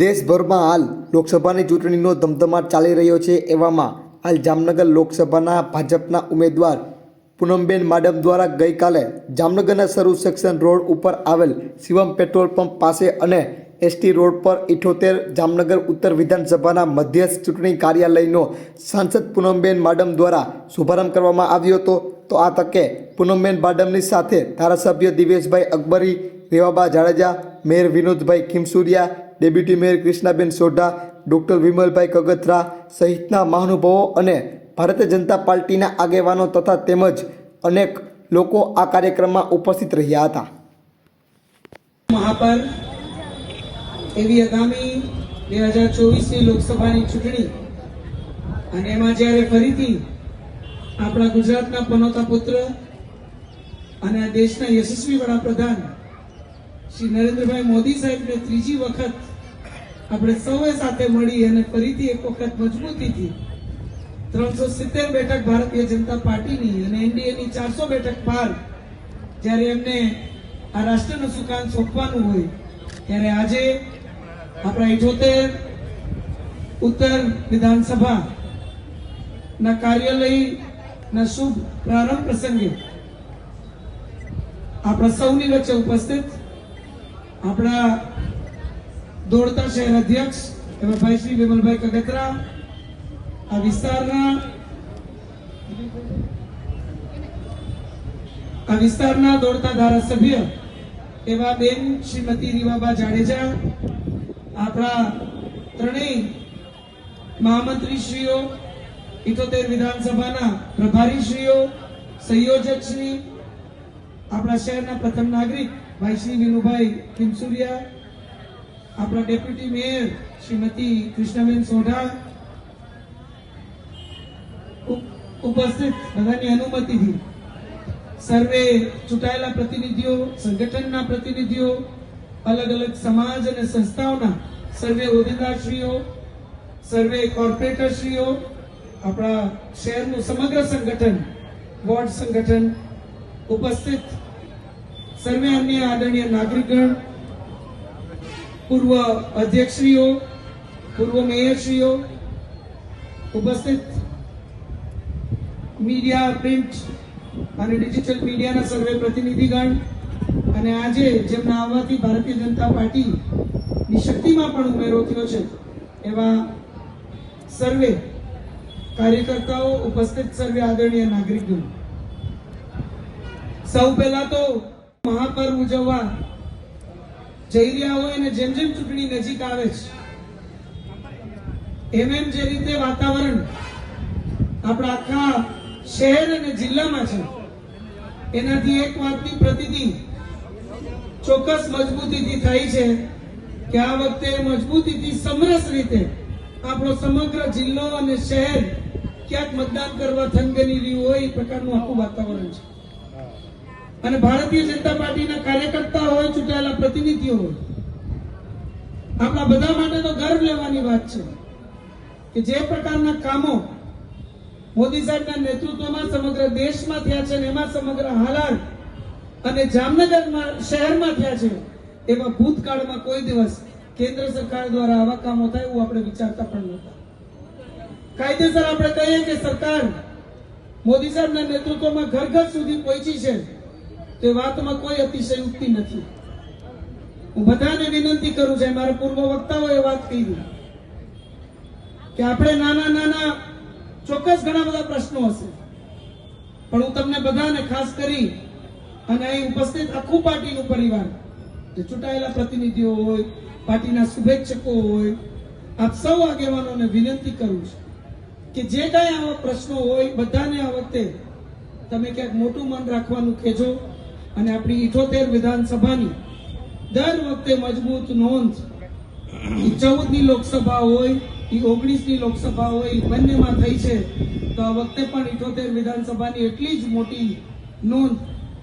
દેશભરમાં હાલ લોકસભાની ચૂંટણીનો ધમધમાટ ચાલી રહ્યો છે. એવામાં હાલ જામનગર લોકસભાના ભાજપના ઉમેદવાર પૂનમબેન માડમ દ્વારા ગઈકાલે જામનગરના સરૂ સેક્શન રોડ ઉપર આવેલ શિવમ પેટ્રોલ પંપ પાસે અને એસટી રોડ પર ઇઠોતેર જામનગર ઉત્તર વિધાનસભાના મધ્યસ્થ ચૂંટણી કાર્યાલયનો સાંસદ પૂનમબેન માડમ દ્વારા શુભારંભ કરવામાં આવ્યો હતો. તો આ તકે પૂનમબેન માડમની સાથે ધારાસભ્ય Diveshbhai Akbari, Rivaba Jadeja, mayor Vinodbhai Khimsuriya deputy mayor Krishnaben Sodha, doctor Vimalbhai Kagathara સહિતના મહાનુભાવો અને ભારતીય જનતા પાર્ટીના આગેવાનો તથા તેમજ અનેક લોકો આ કાર્યક્રમમાં ઉપસ્થિત રહ્યા હતા. મહાપર એવી આગામી બે હજાર ચોવીસની લોકસભાની ચૂંટણી અને એમાં જ્યારે ફરીથી આપણા ગુજરાતના પનોતા પુત્ર અને દેશના યશસ્વી વડાપ્રધાન શ્રી નરેન્દ્રભાઈ મોદી સાહેબને ત્રીજી વખત આપણે સૌએ સાથે મળી અને ફરીથી એક વખત મજબૂતીથી ત્રણસો સિત્તેર બેઠક ભારતીય જનતા પાર્ટીની અને એનડીએની ચારસો બેઠક પાર જ્યારે એમને આ રાષ્ટ્રનું સુકાન સોંપવાનું હોય, ત્યારે આજે આપણા ઇઠોતેર ઉત્તર વિધાનસભા ના કાર્યાલયના શુભ પ્રારંભ પ્રસંગે આપણા સૌની વચ્ચે ઉપસ્થિત આપણા દોડતા શહેર અધ્યક્ષ એવા ભાઈ શ્રી વિમલભાઈ કગતરા, આ વિસ્તારના આ વિસ્તારના દોડતા ધારાસભ્ય એવા બેન શ્રીમતી રીવાબા જાડેજા, આપણા ત્રણેય મહામંત્રીશ્રીઓ, ઇઠોતેર વિધાનસભાના પ્રભારીશ્રીઓ, સંયોજકશ્રી, આપણા શહેરના પ્રથમ નાગરિક ભાઈ શ્રી વિનુભાઈ કિમસુરિયા આપણા ડેપ્યુટી મેયર શ્રીમતી કૃષ્ણબેન સોઢા ઉપસ્થિત બધાની અનુમતિથી સર્વે ચૂંટાયેલા પ્રતિનિધિઓ, સંગઠનના પ્રતિનિધિઓ અલગ અલગ સમાજ અને સંસ્થાઓના સર્વે હોદ્દેદારશ્રીઓ સર્વે કોર્પોરેટરશ્રીઓ, આપણા શહેરનું સમગ્ર સંગઠન, વોર્ડ સંગઠન ઉપસ્થિત સર્વે અન્ય આદરણીય નાગરિકગણ, પૂર્વ અધ્યક્ષશ્રીઓ, પૂર્વ મેયરશ્રીઓ, ઉપસ્થિત મીડિયા, પ્રિન્ટ અને ડિજિટલ મીડિયાના સર્વે પ્રતિનિધિગણ અને આજે જેમના આવવાથી ભારતીય જનતા પાર્ટીની શક્તિમાં પણ ઉમેરો થયો છે, એવા સર્વે કાર્યકર્તાઓ, ઉપસ્થિત સર્વે આદરણીય નાગરિકગણ. સૌ પહેલા તો મહાપર્વ ઉજવવા જઈ રહ્યા હોય અને જેમ જેમ ચૂંટણી નજીક આવે છે, એમ એમ જે રીતે વાતાવરણ આપણા આખા શહેર અને જિલ્લામાં છે, એનાથી એક વાતની પ્રતીતિ ચોક્કસ મજબૂતીથી થાય છે કે આ વખતે મજબૂતીથી સમરસ રીતે આપણો સમગ્ર જિલ્લો અને શહેર ક્યાંક મતદાન કરવા થનગની રહ્યું હોય એ પ્રકારનું આખું વાતાવરણ છે. અને ભારતીય જનતા પાર્ટીના કાર્યકર્તા હોય, ચૂંટાયેલા પ્રતિનિધિઓ હોય. આપણા બધા માટે તો ગર્વ લેવાની વાત છે કે જે પ્રકારના કામો મોદી સાહેબના નેતૃત્વમાં સમગ્ર દેશમાં થયા છે એમાં સમગ્ર હાલાર અને જામનગરમાં, શહેરમાં થયા છે, એવા ભૂતકાળમાં કોઈ દિવસ કેન્દ્ર સરકાર દ્વારા આવા કામો થાય એવું આપણે વિચારતા પણ નહોતા. કાયદેસર આપણે કહીએ કે સરકાર મોદી સાહેબના નેતૃત્વમાં ઘર ઘર સુધી પહોંચી છે. તે વાતમાં કોઈ અતિશયોક્તિ નથી. હું બધાને વિનંતી કરું છું મારા પૂર્વ વક્તાઓએ વાત કરી. કે આપણે નાના નાના, ચોક્કસ ઘણા બધા પ્રશ્નો હશે. પણ હું તમને બધાને ખાસ કરી અને અહીં ઉપસ્થિત આખું પાર્ટીનું પરિવાર, જે ચૂંટાયેલા પ્રતિનિધિઓ હોય, પાર્ટીના શુભેચ્છકો હોય, આપ સૌ આગેવાનોને વિનંતી કરું છું કે જે કાંઈ આવા પ્રશ્નો હોય બધાને આ વખતે તમે ક્યાંક મોટું મન રાખવાનું કહેજો અને આપણી ઇઠોતેર વિધાનસભાની દર વખતે મજબૂત નોંધ ચૌદની લોકસભા હોય એ ઓગણીસની લોકસભા હોય બંનેમાં થઈ છે. તો આ વખતે પણ ઇઠોતેર વિધાનસભાની એટલી જ મોટી નોંધ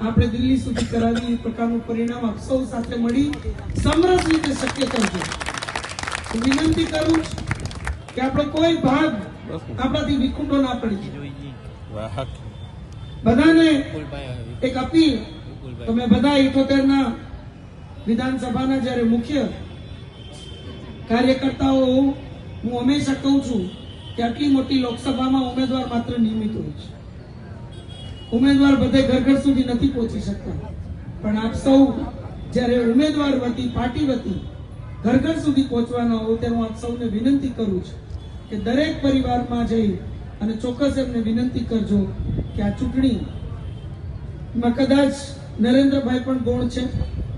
આપણે દિલ્હી સુધી કરાવી એ પ્રકારનું પરિણામ આપ સૌ સાથે મળી. સમરસ રીતે શક્ય કરજો. વિનંતી કરું કે આપણો કોઈ ભાગ આપણાથી વિખુંડો ના પડી બધાને એક અપીલ તમે બધા ઇકોતેર ના વિધાનસભાના જ્યારે મુખ્ય કાર્યકર્તાઓ, હું હંમેશા કહું છું કે આટલી મોટી લોકસભામાં ઉમેદવાર માત્ર નિયમિત હોય છે. ઉમેદવાર બધે ઘર ઘર સુધી નથી પહોંચી શકતા. પણ આપ સૌ જ્યારે ઉમેદવાર વતી, પાર્ટી વતી ઘર ઘર સુધી પહોંચવાના હો, ત્યારે હું આપ સૌને વિનંતી કરું છું કે દરેક પરિવારમાં જઈ અને ચોક્કસ એમને વિનંતી કરજો કે આ ચૂંટણી માં કદાચ નરેન્દ્રભાઈ પણ ગૌણ છે.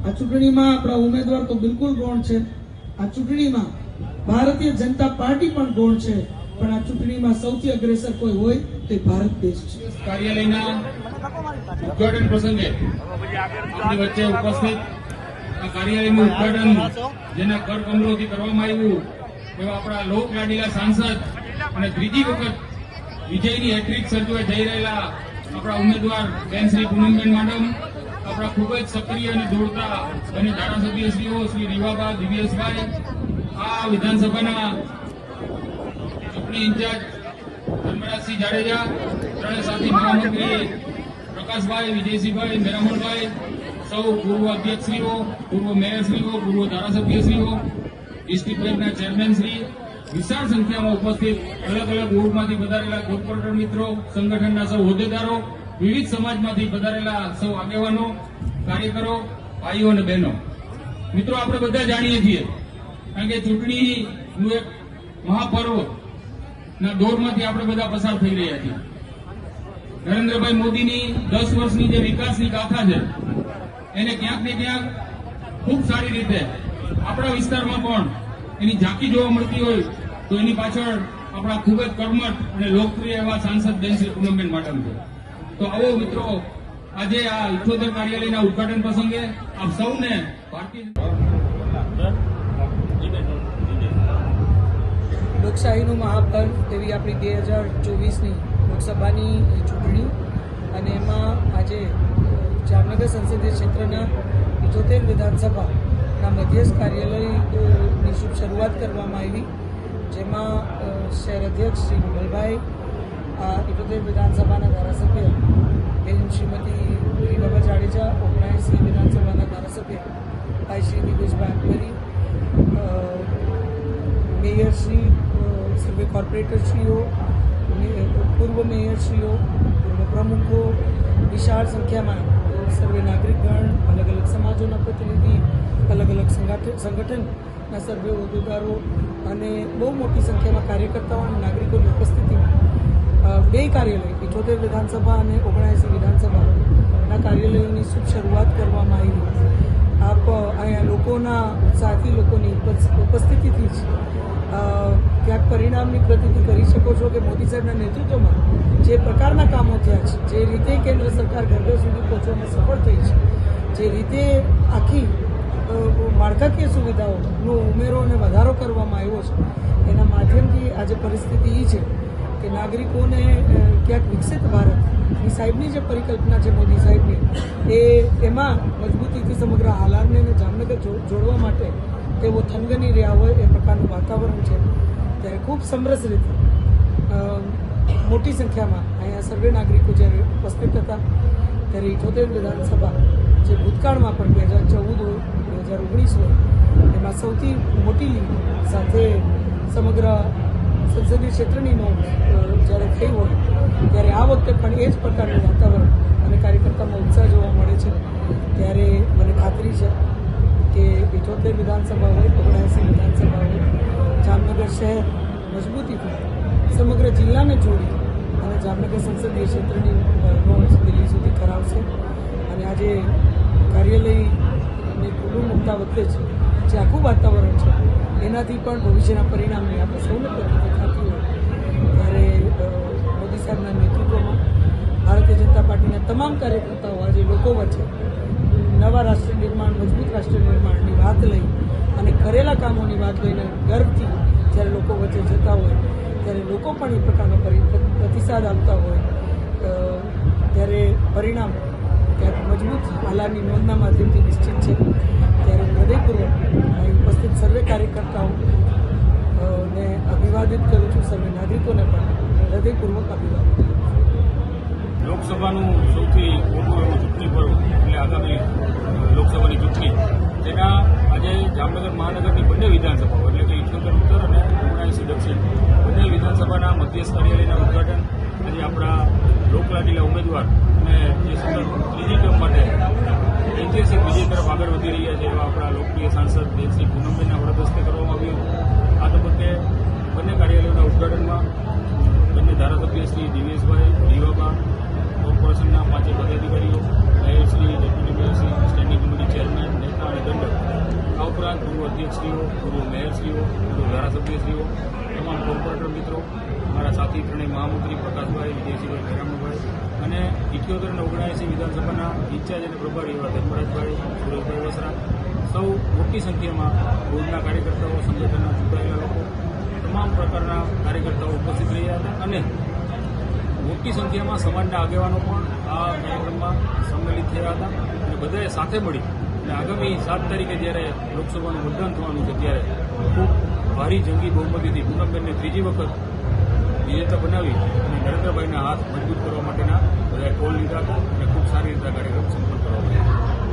આ ચૂંટણીમાં આપણા ઉમેદવાર તો બિલકુલ ગૌણ છે. આ ચૂંટણીમાં ભારતીય જનતા પાર્ટી પણ ગૌણ છે. પણ આ ચૂંટણીમાં સૌથી અગ્રેસર કોઈ હોય તે ભારત દેશ છે. કાર્યાલયના ઉદઘાટન પ્રસંગે આપણી વચ્ચે ઉપસ્થિત આ કાર્યાલયનું ઉદઘાટન જેના કર કમરોથી કરવામાં આવ્યું એવા આપણા લોક લાડીલા સાંસદ અને ત્રીજી વખત વિજયની હેટ્રિક સર્જવા જઈ રહેલા આપણા ઉમેદવાર બેન શ્રી પૂનમબેન માડમ આપણા ખૂબ જ સક્રિય અને જોડતા અને ધારાસભ્યશ્રીઓ શ્રી રીવાબા દિવ્યેશભાઈ, આ વિધાનસભાના ચૂંટણી ઇન્ચાર્જ ધર્મરાજસિંહ જાડેજા ત્રણે સાથી મહામંત્રી પ્રકાશભાઈ, વિજયસિંહભાઈ, મેરામણભાઈ, સૌ પૂર્વ અધ્યક્ષશ્રીઓ, પૂર્વ મેયરશ્રીઓ, પૂર્વ ધારાસભ્યશ્રીઓ ડિસ્ટ્રિક્ટ બેંકના ચેરમેનશ્રી, વિશાળ સંખ્યામાં ઉપસ્થિત અલગ અલગ વોર્ડમાંથી વધારેલા કોર્પોરેટર મિત્રો, સંગઠનના સૌ હોદ્દેદારો વિવિધ સમાજમાંથી પધારેલા સૌ આગેવાનો, કાર્યકરો, ભાઈઓ અને બહેનો. મિત્રો, આપણે બધા જાણીએ છીએ, કારણ કે ચૂંટણીનું એક મહાપર્વ દોરમાંથી આપણે બધા પસાર થઈ રહ્યા છીએ. નરેન્દ્રભાઈ મોદીની દસ વર્ષની જે વિકાસની ગાથા છે, એને ક્યાંક ને ક્યાંક ખૂબ સારી રીતે આપણા વિસ્તારમાં પણ એની ઝાંકી જોવા મળતી હોય તો એની પાછળ આપણા ખૂબ જ કર્મઠ અને લોકપ્રિય એવા સાંસદ બેન શ્રી પૂનમબેન માડમ છે. તો આવો મિત્રો, આજે આ ઇઠોતેર કાર્યાલયના ઉદઘાટન પ્રસંગે આપ સૌને લોકશાહીનું મહાપર્વ એવી આપણી બે હજાર ચોવીસની લોકસભાની ચૂંટણી અને એમાં આજે જામનગર સંસદીય ક્ષેત્રના ઇઠોતેર વિધાનસભાના મધ્યસ્થ કાર્યાલયની શરૂઆત કરવામાં આવી, જેમાં શહેર અધ્યક્ષ શ્રી વિમલભાઈ આ ઇઠોતેર વિધાનસભાના ધારાસભ્ય બેન શ્રીમતી રીબાબા જાડેજા ઓગણસી વિધાનસભાના ધારાસભ્ય ભાઈ શ્રી દિવેશભાઈ અંબરી અ, મેયરશ્રી અ, સર્વે કોર્પોરેટરશ્રીઓ પૂર્વ મેયરશ્રીઓ પૂર્વ પ્રમુખો વિશાળ સંખ્યામાં સર્વે નાગરિકગણ અલગ અલગ સમાજોના પ્રતિનિધિ અલગ અલગ સંગઠન સંગઠનના સભ્યો હોદ્દેદારો અને બહુ મોટી સંખ્યામાં કાર્યકર્તાઓ અને નાગરિકોની ઉપસ્થિતિમાં બે કાર્યાલય ઇઠોતેર વિધાનસભા અને ઓગણએંસી વિધાનસભાના કાર્યાલયોની શુભ શરૂઆત કરવામાં આવી. આપ અહીંયા લોકોના ઉત્સાહથી લોકોની ઉપસ- ઉપસ્થિતિથી જ ક્યાંક પરિણામની પ્રતિતિ કરી શકો છો કે મોદી સાહેબના નેતૃત્વમાં જે પ્રકારના કામો થયા છે, જે રીતે કેન્દ્ર સરકાર ઘર ઘર સુધી પહોંચવામાં સફળ થઈ છે, જે રીતે આખી માળખાકીય સુવિધાઓનો ઉમેરો અને વધારો કરવામાં આવ્યો છે, એના માધ્યમથી આજે પરિસ્થિતિ એ છે. કે નાગરિકોને ક્યાંક વિકસિત ભારતની સાહેબની જે પરિકલ્પના છે મોદી સાહેબની, એ એમાં મજબૂતીથી સમગ્ર હાલારને અને જામનગર જોડવા માટે તેઓ થનગની રહ્યા હોય એ પ્રકારનું વાતાવરણ છે. ત્યારે ખૂબ સમરસ રીતે મોટી સંખ્યામાં અહીંયા સર્વે નાગરિકો જ્યારે ઉપસ્થિત હતા, ત્યારે ઇઠોતેર વિધાનસભા જે ભૂતકાળમાં પણ બે હજાર ચૌદ હોય, બે હજાર ઓગણીસ હોય, એમાં સૌથી મોટી સાથે સમગ્ર સંસદીય ક્ષેત્રની નોંધ જ્યારે થઈ હોય, ત્યારે આ વખતે પણ એ જ પ્રકારનું વાતાવરણ અને કાર્યકર્તામાં ઉત્સાહ જોવા મળે છે. ત્યારે મને ખાતરી છે કે ઇઠોતેર વિધાનસભા હોય ઓગણસી વિધાનસભા હોય, જામનગર શહેર મજબૂતીથી સમગ્ર જિલ્લાને જોડી અને જામનગર સંસદીય ક્ષેત્રની નોંધ દિલ્હી સુધી કરાવશે. અને આજે કાર્યાલયને ખુલ્લું મૂકતા વખતે જ જે આખું વાતાવરણ છે, એનાથી પણ ભવિષ્યના પરિણામે આપણે સૌને પ્રતિતિ સાહેબના નેતૃત્વમાં ભારતીય જનતા પાર્ટીના તમામ કાર્યકર્તાઓ આજે લોકો વચ્ચે નવા રાષ્ટ્ર નિર્માણ, મજબૂત રાષ્ટ્ર નિર્માણની વાત લઈ અને કરેલા કામોની વાત લઈને ગર્વથી જ્યારે લોકો વચ્ચે જતા હોય, ત્યારે લોકો પણ એ પ્રકારનો પ્રતિસાદ આપતા હોય ત્યારે પરિણામ ત્યારે મજબૂત હાલાની નોંધના માધ્યમથી નિશ્ચિત છે. ત્યારે હૃદયપૂર્વક ઉપસ્થિત સર્વે કાર્યકર્તાઓ ને અભિવાદિત કરું છું, સર્વે નાગરિકોને પણ. હૃદયપૂર્વક આપી દઉં. લોકસભાનું સૌથી મોટું એવું ચૂંટણી પર્વ એટલે આગામી લોકસભાની ચૂંટણી. તેના આજે જામનગર મહાનગરની બંને વિધાનસભાઓ, એટલે કે ઇઠ્યોતર ઉત્તર અને ઓગણસી દક્ષિણ બંને વિધાનસભાના મધ્યસ્થ કાર્યાલયના ઉદઘાટન, આજે આપણા લોકલાડીલા ઉમેદવાર અને જે ત્રીજી ટર્મ માટે ઐતિહાસિક બીજી તરફ આગળ વધી રહ્યા છે, એવા આપણા લોકપ્રિય સાંસદ દેવસિંહ પૂનમબેનના વડદસ્તે કરવામાં આવ્યું. આ તબક્કે બંને કાર્યાલયોના ઉદઘાટનમાં બંને ધારાસભ્ય શ્રી દિવેશભાઈ રીવાબા કોર્પોરેશનના પાંચે પદાધિકારીઓ મેયરશ્રી ડેપ્યુટી મેયરશ્રી સ્ટેન્ડિંગ કમિટી ચેરમેન, નેતા અને દંડક. આ ઉપરાંત પૂર્વ અધ્યક્ષશ્રીઓ પૂર્વ મેયરશ્રીઓ પૂર્વ ધારાસભ્યશ્રીઓ, તમામ કોર્પોરેટર મિત્રો, મારા સાથી ત્રણેય મહામંત્રી પ્રકાશભાઈ, વિજયસિંહભાઈ ખેરામભાઈ અને ઇઠ્યોતેર અને ઓગણએંસી વિધાનસભાના ઇન્ચાર્જ અને પ્રભારી એવા ધર્મરાજભાઈ સુરેશભાઈ વસરા. સૌ મોટી સંખ્યામાં બોર્ડના કાર્યકર્તાઓ, સંગઠનના ચૂંટાયેલા લોકો તમામ પ્રકારના કાર્યકર્તાઓ ઉપસ્થિત રહ્યા હતા અને મોટી સંખ્યામાં સમાજના આગેવાનો પણ આ કાર્યક્રમમાં સંમેલિત થયા હતા અને બધાએ સાથે મળી અને આગામી સાત તારીખે જ્યારે લોકસભાનું મતદાન થવાનું છે ત્યારે ખૂબ ભારી જંગી બહુમતીથી પૂનમબેનને ત્રીજી વખત વિજેતા બનાવી અને નરેન્દ્રભાઈના હાથ મજબૂત કરવા માટેના બધાએ કોલ લીધા હતા અને ખૂબ સારી રીતે કાર્યક્રમ